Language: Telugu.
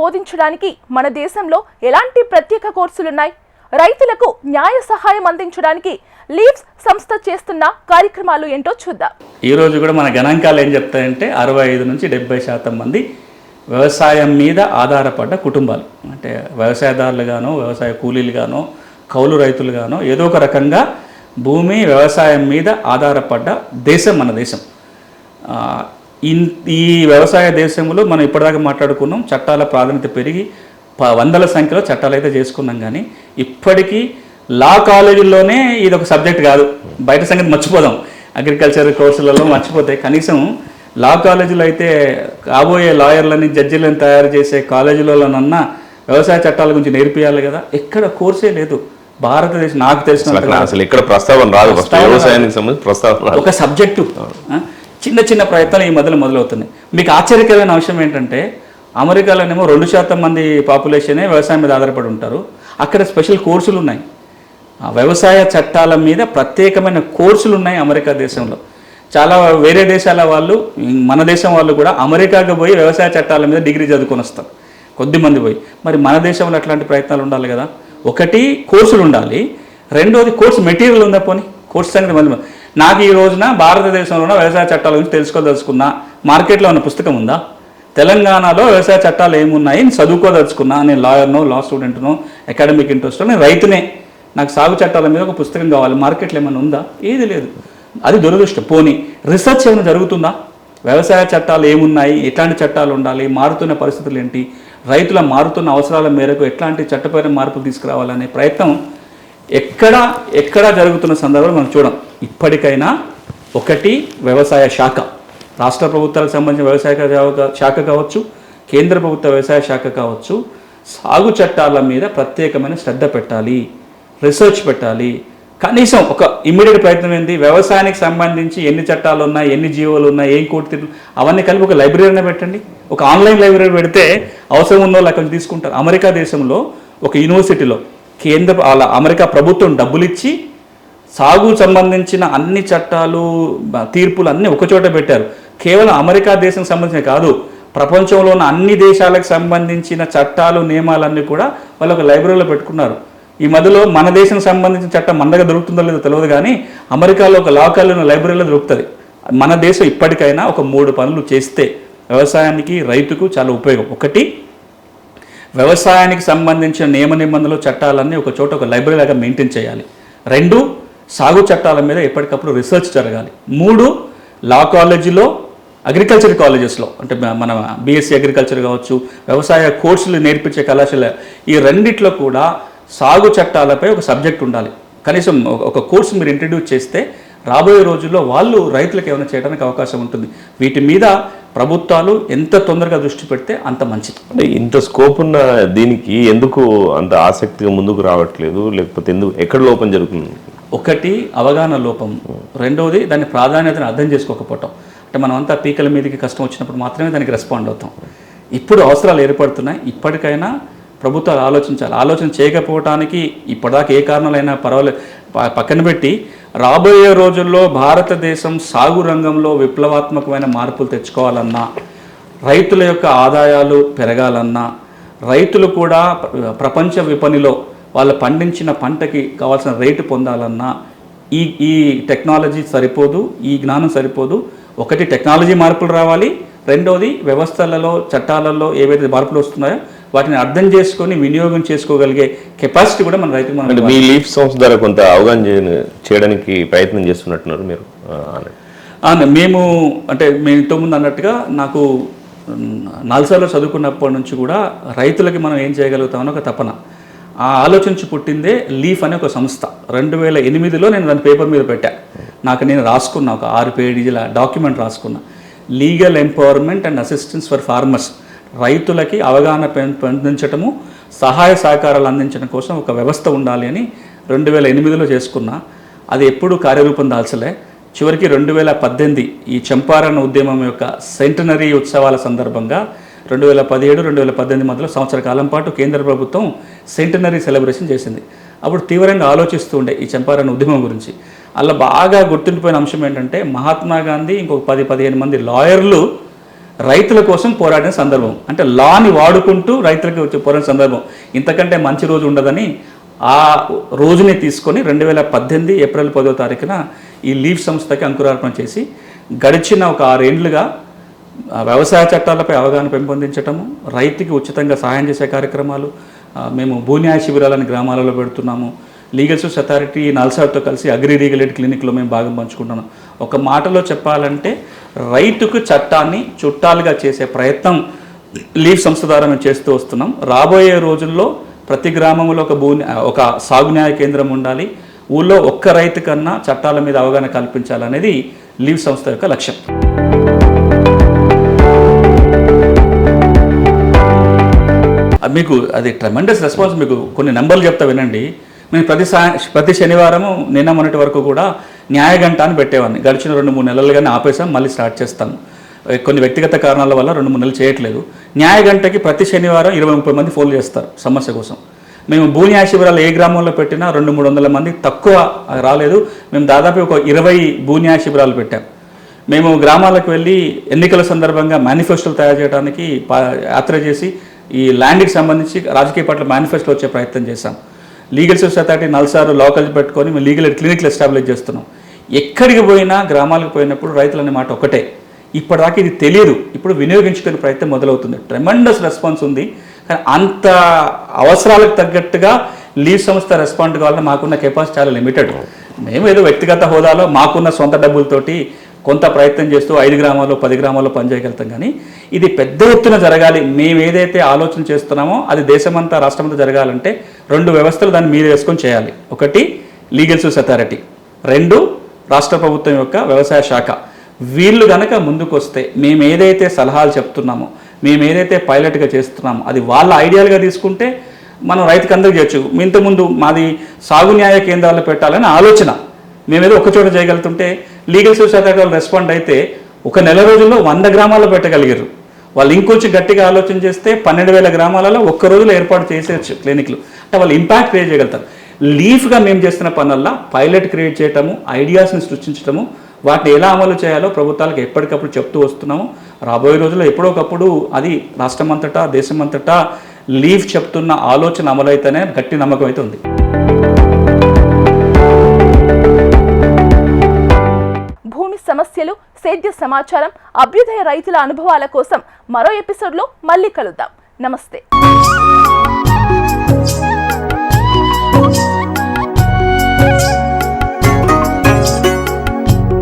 బోధించడానికి మన దేశంలో ఎలాంటి ప్రత్యేక కోర్సులున్నాయి? రైతులకు న్యాయ సహాయం అందించడానికి లీవ్స్ సంస్థ చేస్తున్న కార్యక్రమాలు ఏంటో చూద్దాం. ఈరోజు కూడా మన గణాంకాలు ఏం చెప్తాయంటే అరవై ఐదు నుంచి డెబ్బై శాతం మంది వ్యవసాయం మీద ఆధారపడ్డ కుటుంబాలు. అంటే వ్యవసాయదారులుగానో వ్యవసాయ కూలీలుగానో కౌలు రైతులుగానో ఏదో ఒక రకంగా భూమి వ్యవసాయం మీద ఆధారపడ్డ దేశం మన దేశం. ఈ వ్యవసాయ దేశంలో మనం ఇప్పటిదాకా మాట్లాడుకున్నాం చట్టాల ప్రాధాన్యత పెరిగి వందల సంఖ్యలో చట్టాలు అయితే చేసుకున్నాం కానీ ఇప్పటికీ లా కాలేజీల్లోనే ఇది ఒక సబ్జెక్ట్ కాదు. బయట సంగతి మర్చిపోదాం. అగ్రికల్చర్ కోర్సులలో మర్చిపోతే కనీసం లా కాలేజీలో అయితే కాబోయే లాయర్లని జడ్జిలను తయారు చేసే కాలేజీలలోనన్నా వ్యవసాయ చట్టాల గురించి నేర్పియాలి కదా. ఎక్కడ కోర్సే లేదు. భారతదేశం నాకు తెలిసిన అసలు ఇక్కడ ప్రస్తావన రాదు. వ్యవసాయానికి సంబంధించి ప్రస్తావన ఒక సబ్జెక్టు. చిన్న చిన్న ప్రయత్నాలు ఈ మధ్యలో మొదలవుతున్నాయి. మీకు ఆశ్చర్యకరమైన అంశం ఏంటంటే అమెరికాలోనేమో రెండు శాతం మంది పాపులేషనే వ్యవసాయం మీద ఆధారపడి ఉంటారు. అక్కడ స్పెషల్ కోర్సులు ఉన్నాయి. ఆ వ్యవసాయ చట్టాల మీద ప్రత్యేకమైన కోర్సులు ఉన్నాయి అమెరికా దేశంలో. చాలా వేరే దేశాల వాళ్ళు మన దేశం వాళ్ళు కూడా అమెరికాకు పోయి వ్యవసాయ చట్టాల మీద డిగ్రీ చదువుకొని వస్తారు. కొద్దిమంది పోయి. మరి మన దేశంలో అట్లాంటి ప్రయత్నాలు ఉండాలి కదా. ఒకటి కోర్సులు ఉండాలి. రెండోది కోర్సు మెటీరియల్ ఉందా పోనీ? కోర్సు సంగతి మళ్ళీ నాకు ఈ రోజున భారతదేశంలో ఉన్న వ్యవసాయ చట్టాల గురించి తెలుసుకోదలుచుకున్నా మార్కెట్లో ఉన్న పుస్తకం ఉందా? తెలంగాణలో వ్యవసాయ చట్టాలు ఏమున్నాయి నేను చదువుకోదలుచుకున్నా నేను లాయర్నో లా స్టూడెంట్నో అకాడమిక్ ఇంట్రెస్ట్ నేను రైతునే. నాకు సాగు చట్టాల మీద ఒక పుస్తకం కావాలి. మార్కెట్లో ఏమైనా ఉందా? ఏది లేదు. అది దురదృష్టం. పోనీ రీసెర్చ్ ఏమైనా జరుగుతుందా? వ్యవసాయ చట్టాలు ఏమున్నాయి? ఎట్లాంటి చట్టాలు ఉండాలి? మారుతున్న పరిస్థితులు ఏంటి? రైతుల మారుతున్న అవసరాల మేరకు ఎట్లాంటి చట్టపరమైన మార్పులు తీసుకురావాలనే ప్రయత్నం ఎక్కడ ఎక్కడ జరుగుతున్న సందర్భంలో మనం చూడం. ఇప్పటికైనా ఒకటి వ్యవసాయ శాఖ. రాష్ట్ర ప్రభుత్వాలకు సంబంధించిన వ్యవసాయ శాఖ- శాఖ కావచ్చు కేంద్ర ప్రభుత్వ వ్యవసాయ శాఖ కావచ్చు సాగు చట్టాల మీద ప్రత్యేకమైన శ్రద్ధ పెట్టాలి రీసెర్చ్ పెట్టాలి. కనీసం ఒక ఇమ్మీడియట్ ప్రయత్నం ఏంటి వ్యవసాయానికి సంబంధించి ఎన్ని చట్టాలు ఉన్నాయి ఎన్ని జీవోలు ఉన్నాయి ఏం కోర్టు అవన్నీ కలిపి ఒక లైబ్రరీనే పెట్టండి. ఒక ఆన్లైన్ లైబ్రరీ పెడితే అవసరం ఉన్న వాళ్ళు అక్కడ తీసుకుంటారు. అమెరికా దేశంలో ఒక యూనివర్సిటీలో కేంద్ర వాళ్ళ అమెరికా ప్రభుత్వం డబ్బులు ఇచ్చి సాగు సంబంధించిన అన్ని చట్టాలు తీర్పులు అన్నీ ఒకచోట పెట్టారు. కేవలం అమెరికా దేశం సంబంధించిన కాదు ప్రపంచంలో ఉన్న అన్ని దేశాలకు సంబంధించిన చట్టాలు నియమాలన్నీ కూడా వాళ్ళు ఒక లైబ్రరీలో పెట్టుకున్నారు. ఈ మధ్యలో మన దేశం సంబంధించిన చట్టం మన దగ్గర దొరుకుతుందో లేదో తెలియదు కానీ అమెరికాలో ఒక లాకాల్లో లైబ్రరీలో దొరుకుతుంది. మన దేశం ఇప్పటికైనా ఒక మూడు పనులు చేస్తే వ్యవసాయానికి రైతుకు చాలా ఉపయోగం. ఒకటి వ్యవసాయానికి సంబంధించిన నియమ నిబంధనలు చట్టాలన్నీ ఒక చోట ఒక లైబ్రరీ లాగా మెయింటైన్ చేయాలి. రెండు సాగు చట్టాల మీద ఎప్పటికప్పుడు రీసెర్చ్ జరగాలి. మూడు లా కాలేజీలో అగ్రికల్చర్ కాలేజెస్లో అంటే మన బీఎస్సీ అగ్రికల్చర్ కావచ్చు వ్యవసాయ కోర్సులు నేర్పించే కళాశాల ఈ రెండిట్లో కూడా సాగు చట్టాలపై ఒక సబ్జెక్ట్ ఉండాలి. కనీసం ఒక- ఒక కోర్సు మీరు ఇంట్రడ్యూస్ చేస్తే రాబోయే రోజుల్లో వాళ్ళు రైతులకు ఏమైనా చేయడానికి అవకాశం ఉంటుంది. వీటి మీద ప్రభుత్వాలు ఎంత తొందరగా దృష్టి పెడితే అంత మంచిది. అంటే ఇంత స్కోప్ ఉన్న దీనికి ఎందుకు అంత ఆసక్తిగా ముందుకు రావట్లేదు? లేకపోతే ఎందుకు ఎక్కడ లోపం జరుగుతుంది? ఒకటి అవగాహన లోపం. రెండవది దాని ప్రాధాన్యతను అర్థం చేసుకోకపోవటం. అంటే మనం అంతా పీకల మీదకి కష్టం వచ్చినప్పుడు మాత్రమే దానికి రెస్పాండ్ అవుతాం. ఇప్పుడు అవసరాలు ఏర్పడుతున్నాయి. ఇప్పటికైనా ప్రభుత్వాలు ఆలోచించాలి. ఆలోచన చేయకపోవటానికి ఇప్పటిదాకా ఏ కారణాలైనా పర్వాలేదు పక్కన పెట్టి రాబోయే రోజుల్లో భారతదేశం సాగు రంగంలో విప్లవాత్మకమైన మార్పులు తెచ్చుకోవాలన్నా రైతుల యొక్క ఆదాయాలు పెరగాలన్నా రైతులు కూడా ప్రపంచ విపణిలో వాళ్ళు పండించిన పంటకి కావాల్సిన రేటు పొందాలన్నా ఈ ఈ టెక్నాలజీ సరిపోదు ఈ జ్ఞానం సరిపోదు. ఒకటి టెక్నాలజీ మార్పులు రావాలి రెండోది వ్యవస్థలలో చట్టాలలో ఏవైతే మార్పులు వస్తున్నాయో వాటిని అర్థం చేసుకొని వినియోగం చేసుకోగలిగే కెపాసిటీ కూడా మన అంటే మీ లీఫ్ సంస్థ ద్వారా కొంత అవగాహన చేయ- చేయడానికి ప్రయత్నం చేస్తున్నట్టున్నారు మీరు? మేము అంటే మేము ఇంతకుముందు అన్నట్టుగా నాకు నల్సార్లో చదువుకున్నప్పటి నుంచి కూడా రైతులకి మనం ఏం చేయగలుగుతామని ఒక తపన. ఆ ఆలోచించి పుట్టిందే లీఫ్ అనే ఒక సంస్థ. రెండు వేల ఎనిమిదిలో నేను దాని పేపర్ మీద పెట్టా. నాకు నేను రాసుకున్నా ఒక ఆరు పేజీల డాక్యుమెంట్ రాసుకున్నా. Legal empowerment and assistance for farmers రైతులకి అవగాహన పెంపొందించటము సహాయ సహకారాలు అందించడం కోసం ఒక వ్యవస్థ ఉండాలి అని రెండు వేల ఎనిమిదిలో చేసుకున్నా. అది ఎప్పుడూ కార్యరూపం దాల్చలే. చివరికి రెండు వేల పద్దెనిమిది ఈ చంపారణ ఉద్యమం యొక్క సెంటనరీ ఉత్సవాల సందర్భంగా రెండు వేల పదిహేడు రెండు వేల పద్దెనిమిది మధ్యలో సంవత్సర కాలం పాటు కేంద్ర ప్రభుత్వం సెంటనరీ సెలబ్రేషన్ చేసింది. అప్పుడు తీవ్రంగా ఆలోచిస్తూ ఉండే ఈ చంపారణ ఉద్యమం గురించి. అలా బాగా గుర్తుండిపోయిన అంశం ఏంటంటే మహాత్మా గాంధీ ఇంకొక పది పదిహేను మంది లాయర్లు రైతుల కోసం పోరాడిన సందర్భం. అంటే లాని వాడుకుంటూ రైతులకు వచ్చే పోరాడిన సందర్భం. ఇంతకంటే మంచి రోజు ఉండదని ఆ రోజుని తీసుకొని రెండు వేల పద్దెనిమిది ఏప్రిల్ పదో తారీఖున ఈ లీవ్ సంస్థకి అంకురార్పణ చేసి గడిచిన ఒక ఆరేండ్లుగా వ్యవసాయ చట్టాలపై అవగాహన పెంపొందించటము రైతుకి ఉచితంగా సహాయం చేసే కార్యక్రమాలు మేము భూన్యాయ శిబిరాలను గ్రామాలలో పెడుతున్నాము లీగల్ సోర్స్ అథారిటీ నల్సార్తో కలిసి అగ్రి రీగలేట్ క్లినిక్లో మేము భాగం పంచుకుంటున్నాం. ఒక మాటలో చెప్పాలంటే రైతుకు చట్టాన్ని చుట్టాలుగా చేసే ప్రయత్నం లీవ్ సంస్థ ద్వారా మేము చేస్తూ వస్తున్నాం. రాబోయే రోజుల్లో ప్రతి గ్రామంలో ఒక భూ ఒక సాగు న్యాయ కేంద్రం ఉండాలి. ఊళ్ళో ఒక్క రైతు కన్నా చట్టాల మీద అవగాహన కల్పించాలనేది లీవ్ సంస్థ యొక్క లక్ష్యం. మీకు అది ట్రమెండస్ రెస్పాన్స్ మీకు కొన్ని నెంబర్లు చెప్తా వినండి. మేము ప్రతి ప్రతి శనివారము నిన్న మొన్నటి వరకు కూడా న్యాయగంట అని పెట్టేవాడిని. గడిచిన రెండు మూడు నెలలుగానే ఆపేసాం మళ్ళీ స్టార్ట్ చేస్తాను కొన్ని వ్యక్తిగత కారణాల వల్ల రెండు మూడు నెలలు చేయట్లేదు. న్యాయగంటకి ప్రతి శనివారం ఇరవై ముప్పై మంది ఫోన్ చేస్తారు సమస్య కోసం. మేము భూ న్యాయ శిబిరాలు ఏ గ్రామంలో పెట్టినా రెండు మూడు వందల మంది తక్కువ రాలేదు. మేము దాదాపు ఒక ఇరవై భూ న్యాయ శిబిరాలు పెట్టాం. మేము గ్రామాలకు వెళ్ళి ఎన్నికల సందర్భంగా మేనిఫెస్టోలు తయారు చేయడానికి యాత్ర చేసి ఈ ల్యాండ్కి సంబంధించి రాజకీయ పార్టీల మేనిఫెస్టో వచ్చే ప్రయత్నం చేశాం. Legal source authority Nalsar local పెట్టుకొని మేము లీగల్ ఎయిడ్ క్లినిక్లు ఎస్టాబ్లిష్ చేస్తున్నాం. ఎక్కడికి పోయినా గ్రామాలకు పోయినప్పుడు రైతులు అనే మాట ఒకటే. ఇప్పటిదాకా ఇది తెలియదు. ఇప్పుడు వినియోగించుకునే ప్రయత్నం మొదలవుతుంది. ట్రెమండస్ రెస్పాన్స్ ఉంది. కానీ అంత అవసరాలకు తగ్గట్టుగా లీవ్ సంస్థ రెస్పాండ్ కావాలని మాకున్న కెపాసిటీ చాలా లిమిటెడ్ మేము ఏదో వ్యక్తిగత హోదాలో మాకున్న సొంత డబ్బులతోటి కొంత ప్రయత్నం చేస్తూ ఐదు గ్రామాల్లో పది గ్రామాల్లో పనిచేయగలుగుతాం కానీ ఇది పెద్ద ఎత్తున జరగాలి. మేము ఏదైతే ఆలోచన చేస్తున్నామో అది దేశమంతా రాష్ట్రమంతా జరగాలంటే రెండు వ్యవస్థలు దాన్ని మీరు వేసుకొని చేయాలి. ఒకటి లీగల్ సోర్స్ అథారిటీ రెండు రాష్ట్ర ప్రభుత్వం యొక్క వ్యవసాయ శాఖ. వీళ్ళు గనక ముందుకొస్తే మేము ఏదైతే సలహాలు చెప్తున్నామో మేము ఏదైతే పైలట్గా చేస్తున్నామో అది వాళ్ళ ఐడియాలుగా తీసుకుంటే మనం రైతుకు అందరికి చేయొచ్చు. ఇంతకుముందు మాది సాగు న్యాయ కేంద్రాలు పెట్టాలని ఆలోచన. మేమేదో ఒక చోట చేయగలుగుతుంటే లీగల్ సోర్స్ అథారిటీ వాళ్ళు రెస్పాండ్ అయితే ఒక నెల రోజుల్లో వంద గ్రామాల్లో పెట్టగలిగారు. వాళ్ళు ఇంకొంచెం గట్టిగా ఆలోచన చేస్తే పన్నెండు వేల గ్రామాలలో ఒక్క రోజులో ఏర్పాటు చేసేయచ్చు క్లినిక్లు. అంటే వాళ్ళు ఇంపాక్ట్ క్రియేట్ చేయగలుగుతారు. లీఫ్గా మేము చేస్తున్న పనుల్లో పైలట్ క్రియేట్ చేయటము ఐడియాస్ని సృష్టించటము వాటిని ఎలా అమలు చేయాలో ప్రభుత్వాలకు ఎప్పటికప్పుడు చెప్తూ వస్తున్నాము. రాబోయే రోజుల్లో ఎప్పుడోకప్పుడు అది రాష్ట్రమంతటా దేశమంతటా లీవ్ చెప్తున్న ఆలోచన అమలైతేనే గట్టి నమ్మకం అయితే ఉంది. సమస్యలు సేద్య సమాచారం అభ్యుదయ రైతుల అనుభవాల కోసం మరో ఎపిసోడ్లో మళ్ళీ కలుద్దాం. నమస్తే.